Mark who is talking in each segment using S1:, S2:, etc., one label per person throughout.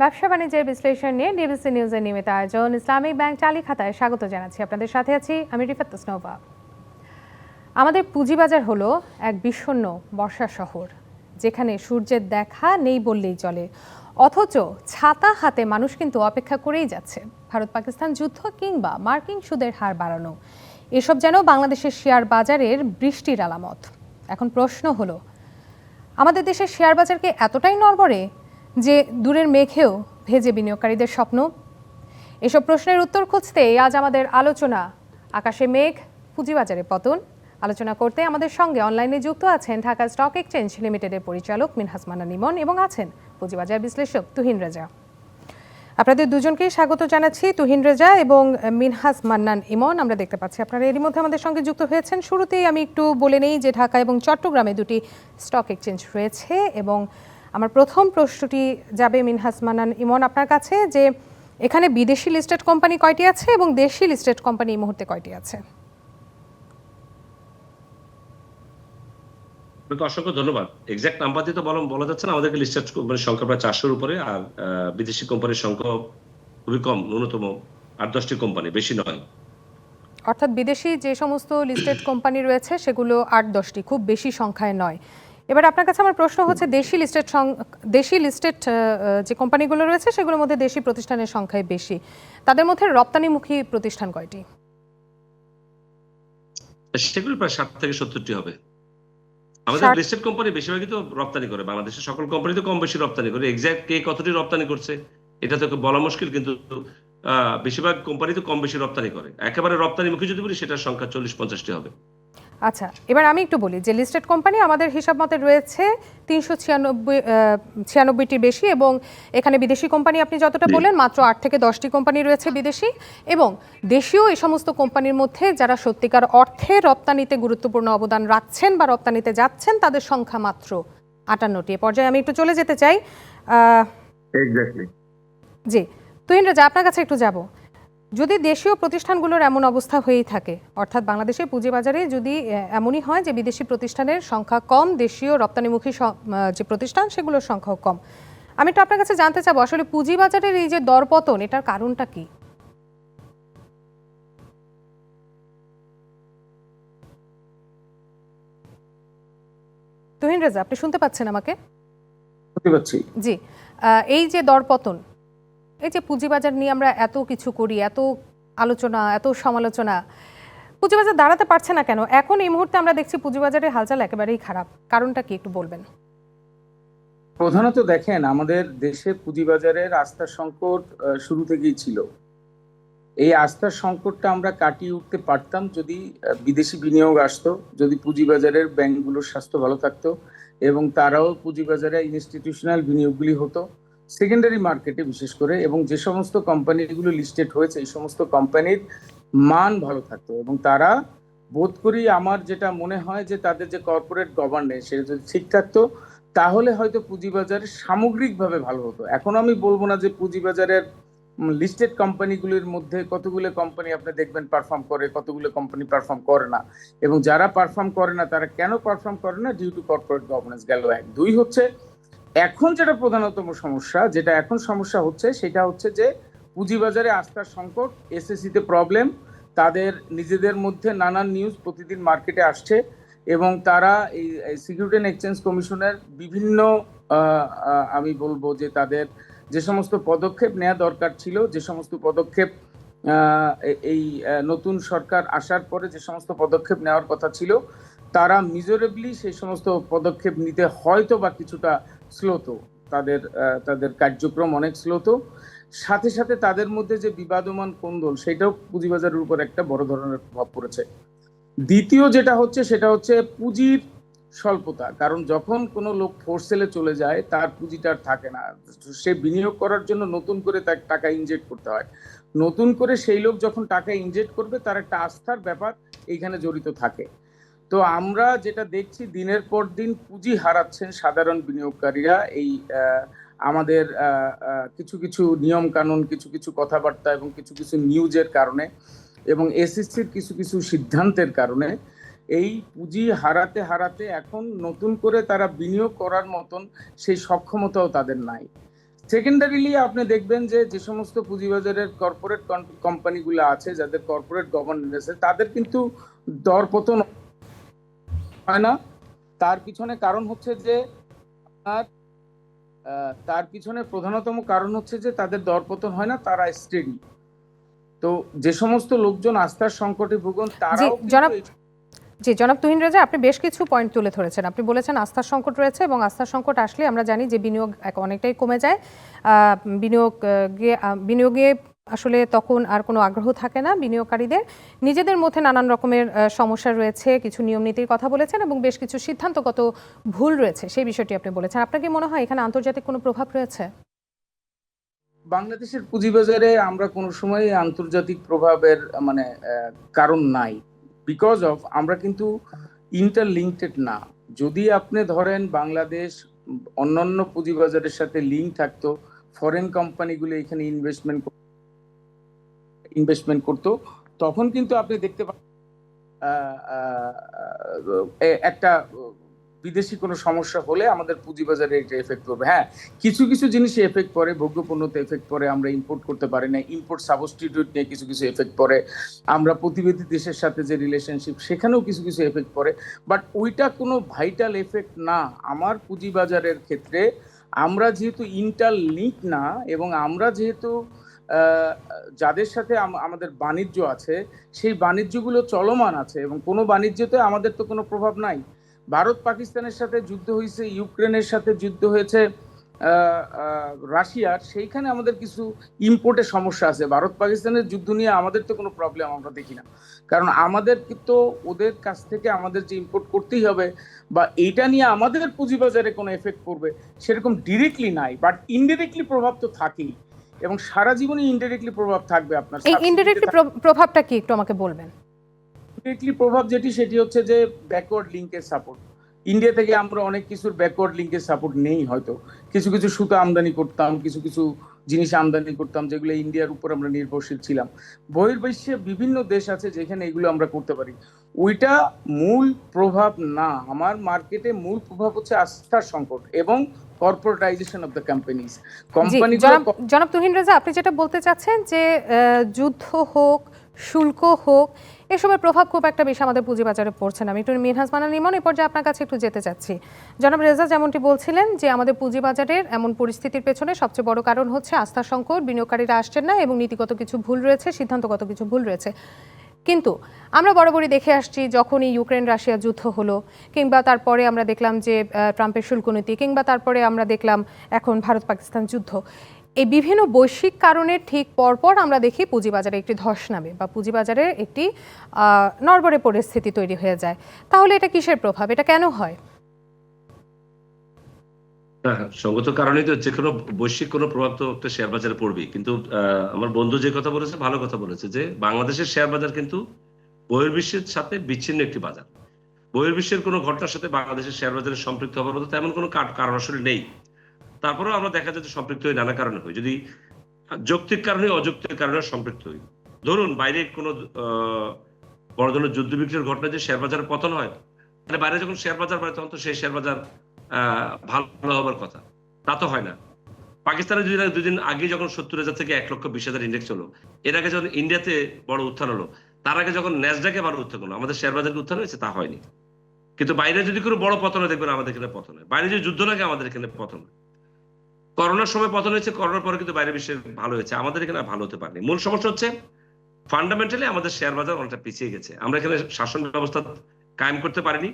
S1: ব্যবসা বাণিজ্যের বিশ্লেষণ নিয়ে ডিবিসি নিউজের নিয়মিত আয়োজন। ইসলামিক ব্যাংক চালি খাতায় স্বাগত জানাচ্ছি। আপনাদের সাথে আছি আমি রিফাত তসনৌবা আমাদের পুঁজিবাজার হলো এক বিষণ্ণ বর্ষা শহর, যেখানে সূর্যের দেখা নেই বললেই চলে। অথচ ছাতা হাতে মানুষ কিন্তু অপেক্ষা করেই যাচ্ছে। ভারত পাকিস্তান যুদ্ধ কিংবা মার্কিন সুদের হার বাড়ানো, এসব যেন বাংলাদেশের শেয়ার বাজারের বৃষ্টির আলামত। এখন প্রশ্ন হলো, আমাদের দেশের শেয়ার বাজারকে এতটাই নড়বড়ে যে দূরের মেঘেও ভেজে বিনিয়োগকারীদের স্বপ্ন। এসব প্রশ্নের উত্তর খুঁজতে আজ আমাদের আলোচনা। আকাশে মেঘ, পুঁজিবাজারে পতন। আলোচনা করতে আমাদের সঙ্গে অনলাইনে যুক্ত আছেন ঢাকা স্টক এক্সচেঞ্জ লিমিটেডের পরিচালক মিনহাস মান্না নিমন এবং আছেন পুঁজিবাজার বিশ্লেষক তুহিন রেজা। আপনাদের দুজনকেই স্বাগত জানাচ্ছি তুহিন রেজা এবং মিনহাস মান্নান ইমন আমরা দেখতে পাচ্ছি আপনারা এরই মধ্যে আমাদের সঙ্গে যুক্ত হয়েছেন। শুরুতেই আমি একটু বলে নেই যে ঢাকা এবং চট্টগ্রামে দুটি স্টক এক্সচেঞ্জ রয়েছে এবং আমার প্রথম প্রশ্নটি যাবে মিনহাস মানান ইমন আপনার কাছে যে এখানে বিদেশি লিস্টেড কোম্পানি কয়টি আছে এবং দেশি লিস্টেড কোম্পানি এই মুহূর্তে কয়টি আছে?
S2: আপনাকে অসংখ্য ধন্যবাদ। এক্সাক্ট নাম্বার দিয়ে তো বলা বলা যাচ্ছে না আমাদেরকে লিস্টেড কোম্পানির সংখ্যা প্রায় চারশোর উপরে আর বিদেশি কোম্পানির সংখ্যা খুবই কম ন্যূনতম আট দশটি কোম্পানি বেশি নয়।
S1: অর্থাৎ বিদেশি যে সমস্ত লিস্টেড কোম্পানি রয়েছে সেগুলো আট দশটি খুব বেশি সংখ্যায় নয়। এবার আপনার কাছে আমার প্রশ্ন হচ্ছে দেশি লিস্টেড দেশি লিস্টেড যে কোম্পানিগুলো রয়েছে সেগুলোর মধ্যে দেশি প্রতিষ্ঠানের সংখ্যাই বেশি। তাদের মধ্যে রপ্তানিমুখী প্রতিষ্ঠান কয়টি?
S2: সেগুলো প্রায় ষাট থেকে সত্তরটি হবে। আমাদের লিস্টেড কোম্পানি বেশিরভাগই তো রপ্তানি করে। বাংলাদেশের সকল কোম্পানি তো কম বেশি রপ্তানি করে। এক্সাক্ট কে কতটি রপ্তানি করছে এটা তো বলা মুশকিল কিন্তু বেশিরভাগ কোম্পানি তো কম বেশি রপ্তানি করে। একেবারে রপ্তানিমুখী যদি বলি সেটার সংখ্যা চল্লিশ পঞ্চাশটি হবে।
S1: আচ্ছা এবার আমি একটু বলি যে লিস্টেড কোম্পানি আমাদের হিসাব মতে রয়েছে তিনশো ছিয়ানব্বই ছিয়ানব্বইটির বেশি এবং এখানে বিদেশি কোম্পানি আপনি যতটা বললেন মাত্র আট থেকে দশটি কোম্পানি রয়েছে বিদেশি এবং দেশীয় এই সমস্ত কোম্পানির মধ্যে যারা সত্যিকার অর্থে রপ্তানিতে গুরুত্বপূর্ণ অবদান রাখছেন বা রপ্তানিতে যাচ্ছেন তাদের সংখ্যা মাত্র আটান্নটি। এ পর্যায়ে আমি একটু চলে যেতে চাই জি তুহিন রাজা আপনার কাছে একটু যাব। যদি দেশীয় প্রতিষ্ঠানগুলোর এমন অবস্থা হয়েই থাকে অর্থাৎ বাংলাদেশের পুঁজিবাজারে যদি এমনই হয় যে বিদেশি প্রতিষ্ঠানের সংখ্যা কম দেশীয় রপ্তানিমুখী যে প্রতিষ্ঠান সেগুলোর সংখ্যাও কম। আমি একটু আপনার কাছে জানতে চাবো আসলে পুঁজিবাজারের এই যে দরপতন এটার কারণটা কি? তুহিন রাজা আপনি শুনতে পাচ্ছেন আমাকে? জি এই যে দরপতন এই যে পুঁজিবাজার নিয়ে আমরা এত কিছু করি, এত আলোচনা, এত সমালোচনা, পুঁজিবাজার দাঁড়াতে পারছে না কেন? এখন এই মুহূর্তে আমরা দেখছি পুঁজিবাজারের হালচাল একেবারেই খারাপ। কারণটা কি একটু বলবেন?
S3: প্রধানত দেখেন, আমাদের দেশে পুঁজিবাজারের আস্থার সংকট শুরু থেকেই ছিল। এই আস্থার সংকটটা আমরা কাটিয়ে উঠতে পারতাম যদি বিদেশি বিনিয়োগ আসতো, যদি পুঁজিবাজারের ব্যাংকগুলোর স্বাস্থ্য ভালো থাকতো এবং তারাও পুঁজিবাজারে ইনস্টিটিউশনাল বিনিয়োগগুলি হতো। সেকেন্ডারি মার্কেটে বিশেষ করে এবং যে সমস্ত কোম্পানিগুলো লিস্টেড হয়েছে, এই সমস্ত কোম্পানির মান ভালো থাকতো এবং তারা বোধ করি আমার যেটা মনে হয় যে তাদের যে কর্পোরেট গভর্নেন্স সেটা যদি ঠিক থাকতো, তাহলে হয়তো পুঁজিবাজার সামগ্রিকভাবে ভালো হতো। এখন আমি বলব না যে পুঁজিবাজারের লিস্টেড কোম্পানিগুলির মধ্যে কতগুলো কোম্পানি আপনি দেখবেন পারফর্ম করে, কতগুলো কোম্পানি পারফর্ম করে না। এবং যারা পারফর্ম করে না, তারা কেন পারফর্ম করে না? ডিউ টু কর্পোরেট গভর্নেন্স গেল এক। দুই হচ্ছে এখন যেটা প্রধানতম সমস্যা, যেটা এখন সমস্যা হচ্ছে, সেটা হচ্ছে যে পুঁজিবাজারে আস্থার সংকট এসএসসি তে প্রবলেম তাদের নিজেদের মধ্যে নানান নিউজ প্রতিদিন মার্কেটে আসছে এবং তারা এই সিকিউরিটি অ্যান্ড এক্সচেঞ্জ কমিশনের বিভিন্ন আমি বলব যে তাদের যে সমস্ত পদক্ষেপ নেওয়া দরকার ছিল, যে সমস্ত পদক্ষেপ এই নতুন সরকার আসার পরে যে সমস্ত পদক্ষেপ নেওয়ার কথা ছিল, তারা মিজোরেবলি সেই সমস্ত পদক্ষেপ নিতে হয়তো বা কিছুটা স্লোত তাদের তাদের কার্যক্রম অনেক স্লোত সাথে সাথে তাদের মধ্যে যে বিবাদমান কোন্দল, সেটাও পুঁজিবাজারের উপর একটা বড় ধরনের প্রভাব পড়েছে। দ্বিতীয় যেটা হচ্ছে, সেটা হচ্ছে পুঁজির স্বল্পতা। কারণ যখন কোনো লোক ফোরসেলে চলে যায়, তার পুঁজিটা আর থাকে না। সে বিনিয়োগ করার জন্য নতুন করে তার টাকা ইনজেক্ট করতে হয়। নতুন করে সেই লোক যখন টাকা ইনজেক্ট করবে, তার একটা আস্থার ব্যাপার এইখানে জড়িত থাকে। তো আমরা যেটা দেখছি, দিনের পর দিন পুঁজি হারাচ্ছেন সাধারণ বিনিয়োগকারীরা। এই আমাদের কিছু কিছু নিয়ম কানুন কিছু কিছু কথাবার্তা এবং কিছু কিছু নিউজের কারণে এবং এসএসসির কিছু কিছু সিদ্ধান্তের কারণে এই পুঁজি হারাতে হারাতে এখন নতুন করে তারা বিনিয়োগ করার মতন সেই সক্ষমতাও তাদের নাই। সেকেন্ডারিলি আপনি দেখবেন যে যে সমস্ত পুঁজিবাজারের কর্পোরেট কোম্পানিগুলো আছে, যাদের কর্পোরেট গভর্নেন্স আছে, তাদের কিন্তু দরপতন হয় না। তার পিছনে কারণ হচ্ছে যে আপনার তার পিছনে প্রধানতম কারণ হচ্ছে যে তাদের দরপতন হয় না তারা স্টেডি তো যে সমস্ত লোকজন আস্থার সংকটে ভুগন তারাও কিন্তু
S1: জনাব-
S3: এই-
S1: জি জনাব তুহিন রেজা আপনি বেশ কিছু পয়েন্ট তুলে ধরেছেন। আপনি বলেছেন আস্থার সংকট রয়েছে এবং আস্থার সংকট আসলে আমরা জানি যে বিনিয়োগ অনেকটাই কমে যায়। বিনিয়োগ বিনিয়োগে আসলে তখন আর কোনো আগ্রহ থাকে না বিনিয়োগকারীদের। নিজেদের মধ্যে নানান রকমের সমস্যা রয়েছে, কিছু নিয়ম নীতির কথা বলেছেন এবং বেশ কিছু সিদ্ধান্তগত ভুল রয়েছে, সেই বিষয়টি আপনি বলেছেন। আপনাকে মনে হয় এখানে আন্তর্জাতিক কোনো প্রভাব রয়েছে?
S3: বাংলাদেশের পুঁজিবাজারে আমরা কোনো সময় আন্তর্জাতিক প্রভাবের মানে কারণ নাই। বিকজ অফ আমরা কিন্তু ইন্টারলিঙ্কটেড না। যদি আপনি ধরেন বাংলাদেশ অন্যান্য পুঁজিবাজারের সাথে লিঙ্ক থাকতো ফরেন কোম্পানিগুলো এখানে ইনভেস্টমেন্ট ইনভেস্টমেন্ট করতো, তখন কিন্তু আপনি দেখতে এ- একটা বিদেশি কোনো সমস্যা হলে আমাদের পুঁজিবাজারে এটা এফেক্ট করবে হ্যাঁ কিছু কিছু জিনিসে এফেক্ট পড়ে, ভোগ্যপণ্যতে এফেক্ট পড়ে, আমরা ইম্পোর্ট করতে পারি না। ইম্পোর্ট সাবস্টিটিউট নিয়ে কিছু কিছু এফেক্ট পড়ে। আমরা প্রতিবেদী দেশের সাথে যে রিলেশনশিপ সেখানেও কিছু কিছু এফেক্ট পড়ে। বাট ওইটা কোনো ভাইটাল এফেক্ট না। আমার পুঁজিবাজারের ক্ষেত্রে আমরা যেহেতু ইন্টার লিঙ্ক না, এবং আমরা যেহেতু যাদের সাথে আমাদের বাণিজ্য আছে, সেই বাণিজ্যগুলো চলমান আছে এবং কোনো বাণিজ্যতে আমাদের তো কোনো প্রভাব নাই। ভারত পাকিস্তানের সাথে যুদ্ধ হয়েছে, ইউক্রেনের সাথে যুদ্ধ হয়েছে রাশিয়ার, সেইখানে আমাদের কিছু ইম্পোর্টের সমস্যা আছে। ভারত পাকিস্তানের যুদ্ধ নিয়ে আমাদের তো কোনো প্রবলেম আমরা দেখি না। কারণ আমাদের তো ওদের কাছ থেকে আমাদের যে ইম্পোর্ট করতেই হবে বা এইটা নিয়ে আমাদের পুঁজিবাজারে কোনো এফেক্ট পড়বে, সেরকম ডিরেক্টলি নাই। বাট ইনডিরেক্টলি প্রভাব তো থাকেই। এবং সারা জীবনই ইনডিরেক্টলি প্রভাব থাকবে আপনার
S1: এই ইনডিরেক্টলি প্রভাবটা কি একটু আমাকে বলবেন?
S3: ডিরেক্টলি প্রভাব যেটি সেটি হচ্ছে যে ব্যাকওয়ার্ড লিঙ্কের সাপোর্ট ইন্ডিয়া থেকে আমরা অনেক কিছুর ব্যাকওয়ার্ড লিঙ্কের সাপোর্ট নেই হয়তো। কিছু কিছু সুতা আমদানি করতাম কিছু কিছু জিনিস আমদানি করতাম যেগুলো ইন্ডিয়ার উপর আমরা নির্ভরশীল ছিলাম। বহির্বিশ্বে বিভিন্ন দেশ আছে যেখানে এগুলো আমরা করতে পারি। ওইটা মূল প্রভাব না। আমার মার্কেটে মূল প্রভাব হচ্ছে আস্থার সংকট এবং corporatization of the companies company
S1: জনাব তুহিন রেজা আপনি যেটা বলতে চাচ্ছেন যে যুদ্ধ হোক শুল্ক হোক এসবের প্রভাব খুব একটা বেশি আমাদের পুঁজিবাজারে পড়ছে না। আমি একটু মিনহাজ মানা নিমন এই পর্যায়ে আপনার কাছে একটু যেতে চাচ্ছি। জনাব রেজা যেমনটি বলছিলেন যে আমাদের পুঁজিবাজারের এমন পরিস্থিতির পেছনে সবচেয়ে বড় কারণ হচ্ছে আস্থা সংকট বিনিয়োগকারীরা আসছেন না এবং নীতিগত কিছু ভুল রয়েছে সিদ্ধান্তগত কিছু ভুল রয়েছে। কিন্তু আমরা বরাবরই দেখে আসছি যখনই ইউক্রেন রাশিয়া যুদ্ধ হলো কিংবা তারপরে আমরা দেখলাম যে ট্রাম্পের শুল্কনীতি কিংবা তারপরে আমরা দেখলাম এখন ভারত পাকিস্তান যুদ্ধ। এই বিভিন্ন বৈশ্বিক কারণে ঠিক পরপর আমরা দেখি পুঁজিবাজারে একটি ধস নামে বা পুঁজিবাজারের একটি নরবরে পরিস্থিতি তৈরি হয়ে যায়। তাহলে এটা কিসের প্রভাব? এটা কেন হ্যাঁ,
S2: সঙ্গত কারণেই তো যে কোনো বৈশ্বিক কোনো প্রভাব তো একটা শেয়ার বাজারে পড়বেই। কিন্তু আমার বন্ধু যে কথা বলেছে, ভালো কথা বলেছে যে বাংলাদেশের শেয়ার বাজার কিন্তু বহির্বিশ্বের সাথে বিচ্ছিন্ন একটি বাজার। বহির্বিশ্বের কোনো ঘটনার সাথে বাংলাদেশের শেয়ার বাজারে সম্পৃক্ত হওয়ার মতো তেমন কোনো কারণ আসলে নেই। তারপরেও আমরা দেখা যায় যে সম্পৃক্ত হই, নানা কারণে হই। যদি যৌক্তিক কারণে, অযৌক্তিক কারণে সম্পৃক্ত হই। ধরুন বাইরে কোনো বড় ধরনের যুদ্ধ বিক্রির ঘটনা যে শেয়ার বাজারে পতন হয়, তাহলে বাইরে যখন শেয়ার বাজার বাড়ে, তখন তো সেই শেয়ার বাজার ভালো হবার কথা। তা তো হয় না। পাকিস্তানে দুদিন দুদিন আগে যখন সত্তর হাজার থেকে এক লক্ষ বিশ হাজার ইন্ডেক্স হলো এর আগে যখন ইন্ডিয়াতে বড় উত্থান হলো, তার আগে যখন ন্যাসডাকে বড় উত্থান হলো আমাদের শেয়ার বাজারে উত্থান হয়েছে, তা হয়নি। কিন্তু বাইরে যদি কোনো বড় পতন হয়, দেখবেন আমাদের এখানে পতন হয়। বাইরে যদি যুদ্ধ লাগে, আমাদের এখানে পতন হয়। করোনার সময় পতন হয়েছে, করোনার পরে কিন্তু বাইরে বিশ্বের ভালো হয়েছে। আমাদের এখানে ভালো হতে পারেনি। মূল সমস্যা হচ্ছে ফান্ডামেন্টালি আমাদের শেয়ার বাজার অনেকটা পিছিয়ে গেছে। আমরা এখানে শাসন ব্যবস্থা কায়েম করতে পারিনি।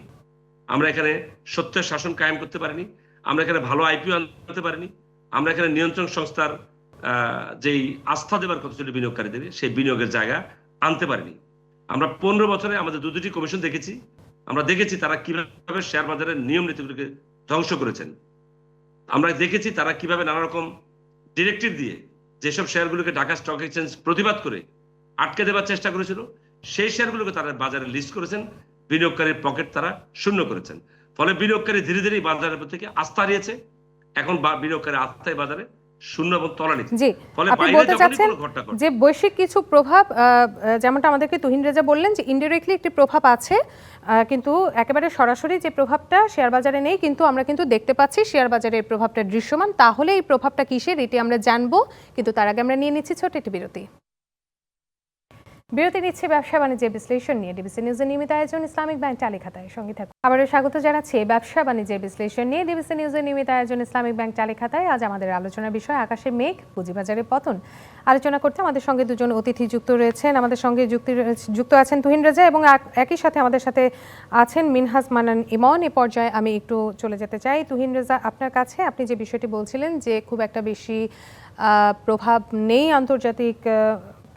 S2: আমরা এখানে সত্যের শাসন কায়েম করতে পারিনি, আমরা এখানে ভালো আইপিও আনতে পারিনি, আমরা এখানে নিয়ন্ত্রণ সংস্থার যেই আস্থা দেবার কথা ছিল বিনিয়োগকারীদের, সেই বিনিয়োগের জায়গা আনতে পারিনি। আমরা পনেরো বছরে আমাদের দু দুটি কমিশন দেখেছি, আমরা দেখেছি তারা কীভাবে শেয়ার বাজারের নিয়ম নীতিগুলোকে ধ্বংস করেছেন। আমরা দেখেছি তারা কীভাবে নানা রকম ডিরেক্টিভ দিয়ে যেসব শেয়ারগুলোকে ঢাকা স্টক এক্সচেঞ্জ প্রতিবাদ করে আটকে দেওয়ার চেষ্টা করেছিল, সেই শেয়ারগুলোকে তারা বাজারে লিস্ট করেছেন বিনিয়োগকারীর পকেট তারা শূন্য করেছেন। ফলে বিনিয়োগকারী ধীরে ধীরে বাজারের প্রতি থেকে আস্থা হারিয়েছে। এখন বিনিয়োগকারী আস্থায় বাজারে শূন্য এবং তলানিতে
S1: জি আপনি বলতে চাচ্ছেন
S2: কোনো ঘটনা ঘটে
S1: যে বৈশ্বিক কিছু প্রভাব যেমনটা আমাদেরকে তুহিন রেজা বললেন যে ইনডিরেক্টলি একটি প্রভাব আছে কিন্তু একেবারে সরাসরি যে প্রভাবটা শেয়ার বাজারে নেই কিন্তু আমরা কিন্তু দেখতে পাচ্ছি শেয়ার বাজারে এই প্রভাবটা দৃশ্যমান। তাহলে এই প্রভাবটা কিসের? এটি আমরা জানব কিন্তু তার আগে আমরা নিয়ে নিচ্ছি ছোট একটি বিরতি। বিরতি নিচ্ছে ব্যবসা বাণিজ্যের বিশ্লেষণ নিয়ে। ডিবিসি নিউজের নিয়মিত আয়োজন ইসলামিক ব্যাংক চালি খাতায় সঙ্গে থাকুন। আবারও স্বাগত জানাচ্ছি ব্যবসা বাণিজ্যের বিশ্লেষণ নিয়ে। ডিবিসি নিউজের নিয়মিত আয়োজন ইসলামিক ব্যাংক চালি খাতায় আজ আমাদের আলোচনার বিষয় আকাশের মেঘ পুঁজিবাজারের পতন। আলোচনা করতে আমাদের সঙ্গে দুজন অতিথি যুক্ত রয়েছেন। আমাদের সঙ্গে যুক্তি যুক্ত আছেন তুহিন রেজা এবং এক- একই সাথে আমাদের সাথে আছেন মিনহাজ মানান ইমন। এ পর্যায়ে আমি একটু চলে যেতে চাই। তুহিন রেজা, আপনার কাছে আপনি যে বিষয়টি বলছিলেন যে খুব একটা বেশি প্রভাব নেই আন্তর্জাতিক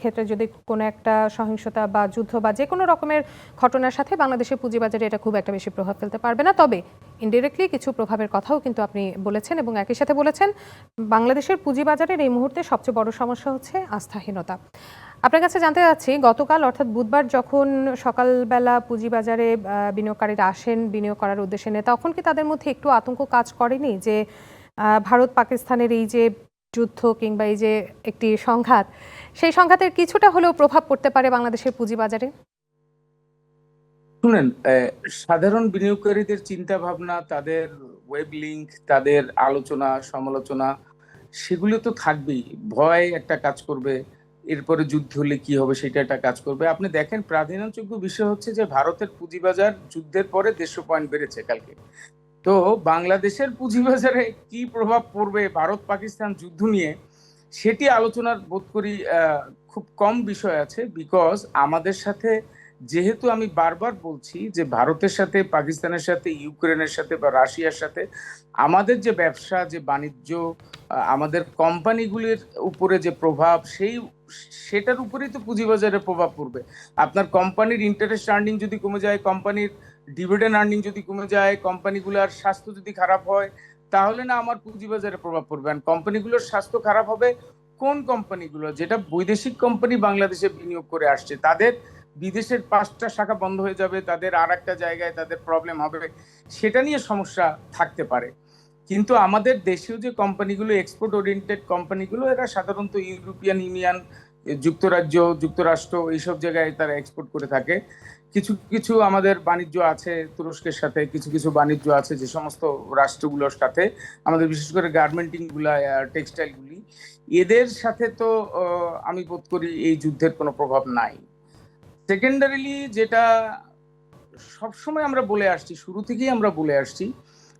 S1: ক্ষেত্রে যদি কোনো একটা সহিংসতা বা যুদ্ধ বা যে কোনো রকমের ঘটনার সাথে বাংলাদেশের পুঁজিবাজারে এটা খুব একটা বেশি প্রভাব ফেলতে পারবে না। তবে ইনডিরেক্টলি কিছু প্রভাবের কথাও কিন্তু আপনি বলেছেন এবং একই সাথে বলেছেন, বাংলাদেশের পুঁজিবাজারের এই মুহূর্তে সবচেয়ে বড় সমস্যা হচ্ছে আস্থাহীনতা। আপনার কাছে জানতে চাচ্ছি, গতকাল অর্থাৎ বুধবার যখন সকালবেলা পুঁজিবাজারে বিনিয়োগকারীরা আসেন বিনিয়োগ করার উদ্দেশ্যে নেয় তখন কি তাদের মধ্যে একটু আতঙ্ক কাজ করেনি যে ভারত পাকিস্তানের এই যে যুদ্ধ কিংবা এই যে একটি সংঘাত, সেই সংঘাতের কিছুটা হলেও প্রভাব পড়তে পারে বাংলাদেশের পুঁজিবাজারে।
S3: শুনেন সাধারণ বিনিয়োগকারীদের চিন্তা ভাবনা তাদের ওয়েব লিঙ্ক তাদের আলোচনা, সমালোচনা, সেগুলো তো থাকবেই। ভয় একটা কাজ করবে, এরপরে যুদ্ধ হলে কি হবে সেটা একটা কাজ করবে। আপনি দেখেন, প্রাধান্যযোগ্য বিষয় হচ্ছে যে ভারতের পুঁজিবাজার যুদ্ধের পরে দেড়শো পয়েন্ট বেড়েছে কালকে। তো বাংলাদেশের পুঁজিবাজারে কি প্রভাব পড়বে, ভারত পাকিস্তান যুদ্ধ নিয়ে, সেটি আলোচনার বোধ করি খুব কম বিষয় আছে বিকজ আমাদের সাথে, যেহেতু আমি বারবার বলছি যে ভারতের সাথে, পাকিস্তানের সাথে, ইউক্রেনের সাথে বা রাশিয়ার সাথে, আমাদের যে ব্যবসা, যে বাণিজ্য আমাদের কোম্পানিগুলির উপরে যে প্রভাব, সেই সেটার উপরেই তো পুঁজিবাজারে প্রভাব পড়বে। আপনার কোম্পানির ইন্টারেস্ট আর্নিং যদি কমে যায়, কোম্পানির ডিভিডেন্ড আর্নিং যদি কমে যায়, কোম্পানিগুলোর স্বাস্থ্য যদি খারাপ হয়, তাহলে না আমার পুঁজিবাজারে প্রভাব পড়বে। আর কোম্পানিগুলোর স্বাস্থ্য খারাপ হবে কোন কোম্পানিগুলো? যেটা বৈদেশিক কোম্পানি বাংলাদেশে বিনিয়োগ করে আসছে, তাদের বিদেশের পাঁচটা শাখা বন্ধ হয়ে যাবে, তাদের আর একটা জায়গায় তাদের প্রবলেম হবে, সেটা নিয়ে সমস্যা থাকতে পারে। কিন্তু আমাদের দেশীয় যে কোম্পানিগুলো এক্সপোর্ট ওরিয়েন্টেড কোম্পানিগুলো, এরা সাধারণত ইউরোপিয়ান ইউনিয়ন যুক্তরাজ্য, যুক্তরাষ্ট্র এইসব জায়গায় তারা এক্সপোর্ট করে থাকে। কিছু কিছু আমাদের বাণিজ্য আছে তুরস্কের সাথে, কিছু কিছু বাণিজ্য আছে যে সমস্ত রাষ্ট্রগুলোর সাথে। আমাদের বিশেষ করে গার্মেন্টিংগুলা টেক্সটাইল এদের সাথে তো আমি বোধ করি এই যুদ্ধের কোনো প্রভাব নাই। সেকেন্ডারিলি যেটা সবসময় আমরা বলে আসছি, শুরু থেকেই আমরা বলে আসছি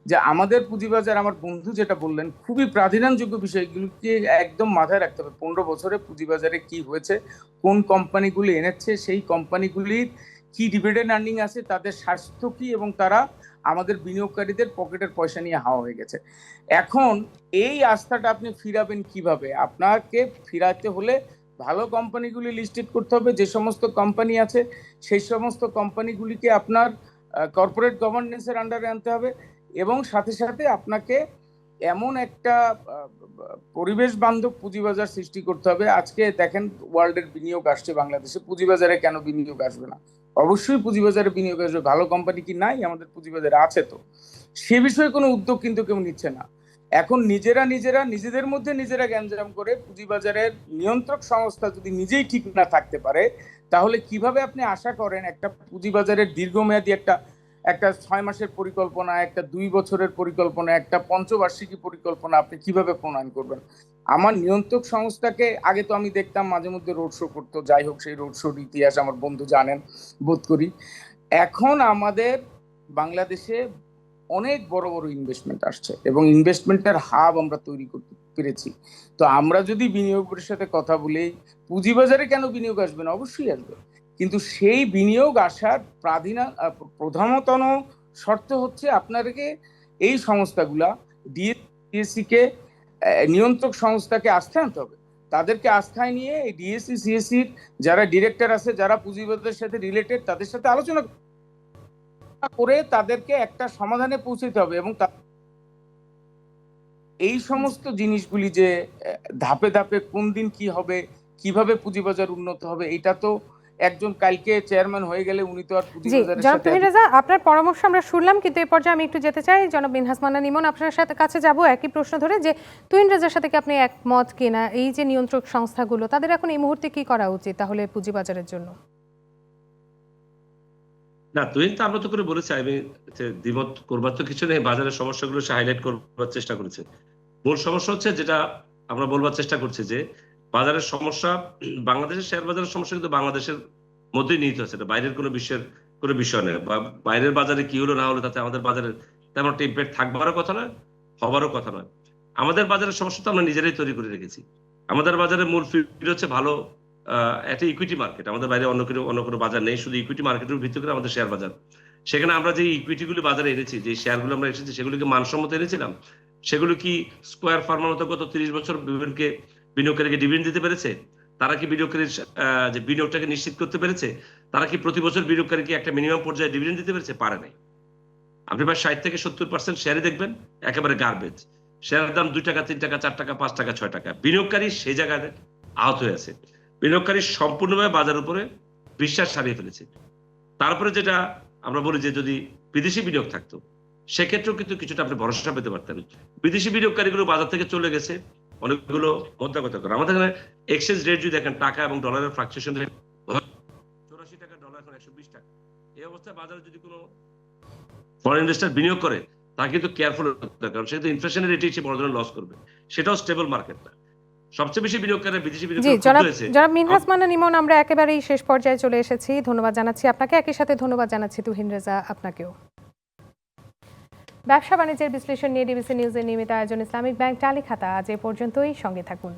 S3: যে আমাদের পুঁজিবাজার আমার বন্ধু যেটা বললেন, খুবই প্রাধান্যযোগ্য বিষয়গুলোকে একদম মাথায় রাখতে হবে। পনেরো বছরে পুঁজিবাজারে কি হয়েছে, কোন কোম্পানিগুলি এনেছে, সেই কোম্পানিগুলির কি ডিভিডেন্ড আর্নিং আছে, তাদের স্বাস্থ্য কি এবং তারা আমাদের বিনিয়োগকারীদের পকেটের পয়সা নিয়ে হাওয়া হয়ে গেছে। এখন এই আস্থাটা আপনি ফিরাবেন কীভাবে? আপনাকে ফিরাতে হলে ভালো কোম্পানিগুলি লিস্টেড করতে হবে, যে সমস্ত কোম্পানি আছে, সেই সমস্ত কোম্পানিগুলিকে আপনার কর্পোরেট গভর্নেন্সের আন্ডারে আনতে হবে। এবং সাথে সাথে আপনাকে এমন একটা পরিবেশ বান্ধব পুঁজিবাজার সৃষ্টি করতে হবে। আজকে দেখেন ওয়ার্ল্ডের বিনিয়োগ আসছে বাংলাদেশে। পুঁজিবাজারে কেন বিনিয়োগ আসবে না? অবশ্যই পুঁজিবাজারে বিনিয়োগ আসবে। ভালো কোম্পানি কি নাই? আমাদের পুঁজিবাজারে আছে তো। সে বিষয়ে কোনো উদ্যোগ কিন্তু কেউ নিচ্ছে না। এখন নিজেরা নিজেরা, নিজেদের মধ্যে নিজেরা গ্যাঞ্জাম করে পুঁজিবাজারের নিয়ন্ত্রক সংস্থা যদি নিজেই ঠিক না থাকতে পারে, তাহলে কীভাবে আপনি আশা করেন একটা পুঁজিবাজারের দীর্ঘমেয়াদী একটা একটা ছয় মাসের পরিকল্পনা, একটা দুই বছরের পরিকল্পনা, একটা পঞ্চবার্ষিকী পরিকল্পনা আপনি কীভাবে প্রণয়ন করবেন? আমার নিয়ন্ত্রক সংস্থাকে আগে তো আমি দেখতাম মাঝে মধ্যে রোড শো করতো, যাই হোক সেই রোড শোর ইতিহাস আমার বন্ধু জানেন, বোধ করি। এখন আমাদের বাংলাদেশে অনেক বড় বড় ইনভেস্টমেন্ট আসছে এবং ইনভেস্টমেন্টের হাব আমরা তৈরি করতে পেরেছি। তো আমরা যদি বিনিয়োগের সাথে কথা বলি, পুঁজিবাজারে কেন বিনিয়োগ আসবে না? অবশ্যই আসবে। কিন্তু সেই বিনিয়োগ আসার প্রাধীনা প্রধানতম শর্ত হচ্ছে আপনাদেরকে এই সংস্থাগুলা ডিএসসি কে নিয়ন্ত্রক সংস্থাকে আস্থায় আনতে হবে। তাদেরকে আস্থায় নিয়ে এই ডিএসসি সিএসসির যারা ডিরেক্টর আছে, যারা পুঁজিবাদের সাথে রিলেটেড, তাদের সাথে আলোচনা করে তাদেরকে একটা সমাধানে পৌঁছতে হবে এবং এই সমস্ত জিনিসগুলি যে ধাপে ধাপে কোন দিন কি হবে, কীভাবে পুঁজিবাজার উন্নত হবে, এটা তো একজন কালকে চেয়ারম্যান হয়ে গেলে উনি তো আর
S1: জি জনাব তুহিন রেজা আপনার পরামর্শ আমরা শুনলাম কিন্তু এই পর্যায়ে আমি একটু যেতে চাই। জনাব মিনহাস মান্না নিমন আপনার সাথে কাছে যাব। একই প্রশ্ন ধরে যে তুহিন রেজার সাথে কি আপনি একমত কিনা? এই যে নিয়ন্ত্রক সংস্থাগুলো তাদের এখন এই মুহূর্তে কি করা উচিত তাহলে পুঁজিবাজারের জন্য?
S2: না তুই তো আমরা তো করে বলেছি আমি যে দ্বিমত করবার তো কিছু নেই বাজারের সমস্যাগুলো সে হাইলাইট করবার চেষ্টা করেছে। মূল সমস্যা হচ্ছে যেটা আমরা বলবার চেষ্টা করছি যে বাজারের সমস্যা, বাংলাদেশের শেয়ার বাজারের সমস্যা কিন্তু বাংলাদেশের মধ্যেই নিহিত আছে। বাইরের কোনো বিশ্বের কোনো বিষয় নেই বা বাইরের বাজারে কি হলো, না হলো, তাতে আমাদের বাজারে তেমন একটা ইম্প্যাক্ট থাকবারও কথা নয়, হবারও কথা নয়। আমাদের বাজারের সমস্যা তো আমরা নিজেরাই তৈরি করে রেখেছি। আমাদের বাজারের মূল ফিল্ড হচ্ছে ভালো একটা ইকুইটি মার্কেট আমাদের বাইরে অন্য কোনো অন্য কোনো বাজার নেই, শুধু ইকুইটি মার্কেটের ভিত্তি করে আমাদের শেয়ার বাজার। সেখানে আমরা যে ইকুইটি গুলো বাজারে এনেছি, যে শেয়ারগুলো আমরা এসেছি, সেগুলোকে মানসম্মত এনেছিলাম, সেগুলো কি স্কোয়ার ফার্মার মতো গত তিরিশ বছর বিনিয়োগকে বিনিয়োগকারীকে ডিভিডেন্ড দিতে পেরেছে? তারা কি বিনিয়োগকারীর যে বিনিয়োগটাকে নিশ্চিত করতে পেরেছে? তারা কি প্রতি বছর বিনিয়োগকারীকে একটা মিনিমাম পর্যায়ে ডিভিডেন্ড দিতে পেরেছে? পারে নাই। আপনি প্রায় ষাট থেকে সত্তর পার্সেন্ট শেয়ারে দেখবেন, একেবারে গার্বেজ শেয়ারের দাম দুই টাকা, তিন টাকা, চার টাকা, পাঁচ টাকা, ছয় টাকা। বিনিয়োগকারী সেই জায়গায় আহত হয়ে আছে। বিনিয়োগকারী সম্পূর্ণভাবে বাজার উপরে বিশ্বাস হারিয়ে ফেলেছে। তারপরে যেটা আমরা বলি যে যদি বিদেশি বিনিয়োগ থাকতো, সেক্ষেত্রেও কিন্তু কিছুটা আপনি ভরসা পেতে পারতেন। বিদেশি বিনিয়োগকারীগুলো বাজার থেকে চলে গেছে। অনেকগুলো মধ্যগত করে আমাদের এখানে এক্সচেঞ্জ রেট যদি দেখেন টাকা এবং ডলারের ফ্লাকচুয়েশন রেট চৌরাশি টাকা ডলার এখন একশো বিশ টাকা। এই অবস্থায় বাজারে যদি কোনো ফরেন ইনভেস্টার বিনিয়োগ করে তা কিন্তু কেয়ারফুল কারণ সে ইনফ্লেশনের রেটে সে বড় ধরনের লস করবে। সেটাও স্টেবল মার্কেট না। সবচেয়ে বেশি বিনিয়োগকারী বিদেশি
S1: জি
S2: বিনিয়োগ
S1: জনাব মিনহাস মান্না নিমন আমরা একেবারেই শেষ পর্যায়ে চলে এসেছি। ধন্যবাদ জানাচ্ছি আপনাকে। একই সাথে ধন্যবাদ জানাচ্ছি তুহিন রেজা আপনাকেও। ব্যবসা বাণিজ্যের বিশ্লেষণ নিয়ে ডিবিসি নিউজের নিয়মিত আয়োজন ইসলামিক ব্যাংক টালিখাতা আজ এ পর্যন্তই। সঙ্গে থাকুন।